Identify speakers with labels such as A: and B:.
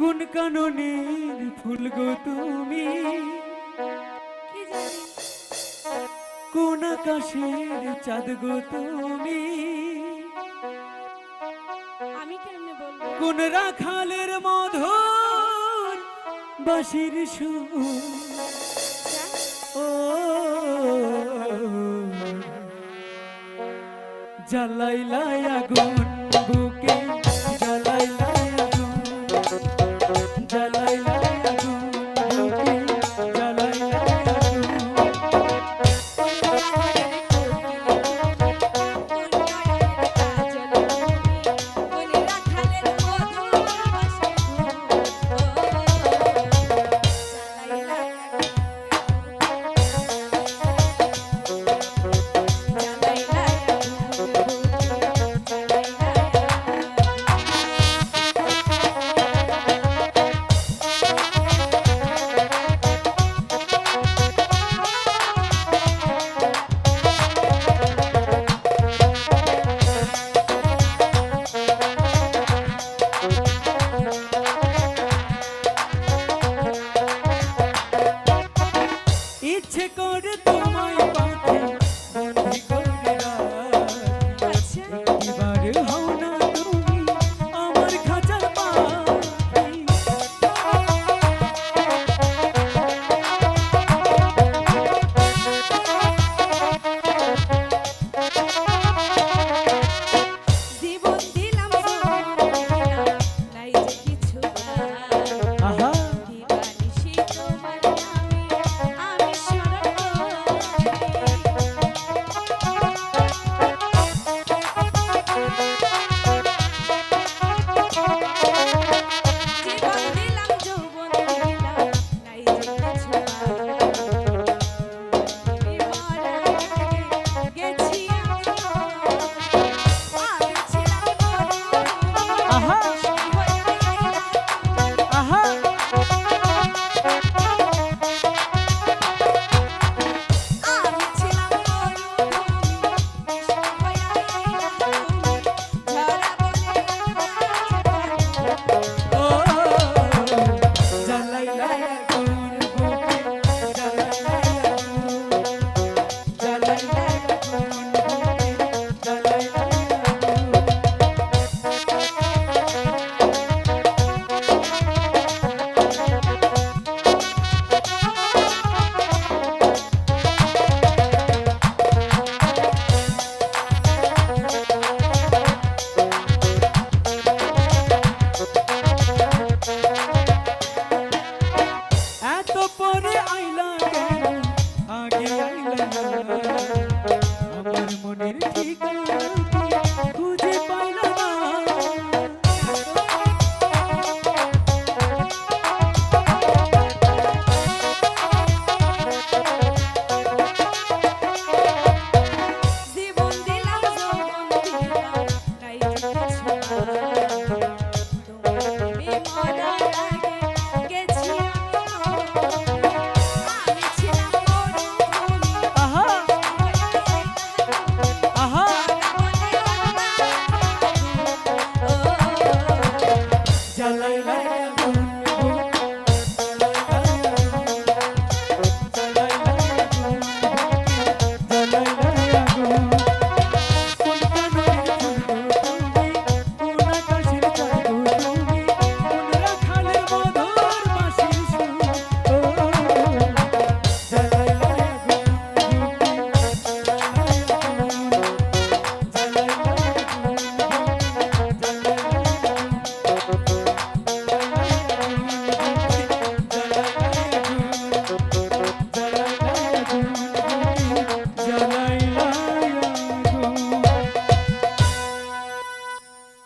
A: কোন কাননের ফুল গো তুমি কোন আকাশের চাঁদ গো তুমি কোন রাখালের মধুর বাঁশির সুর জ্বালাইলাই আগুন বুকে
B: আইলা আগে
A: আইলা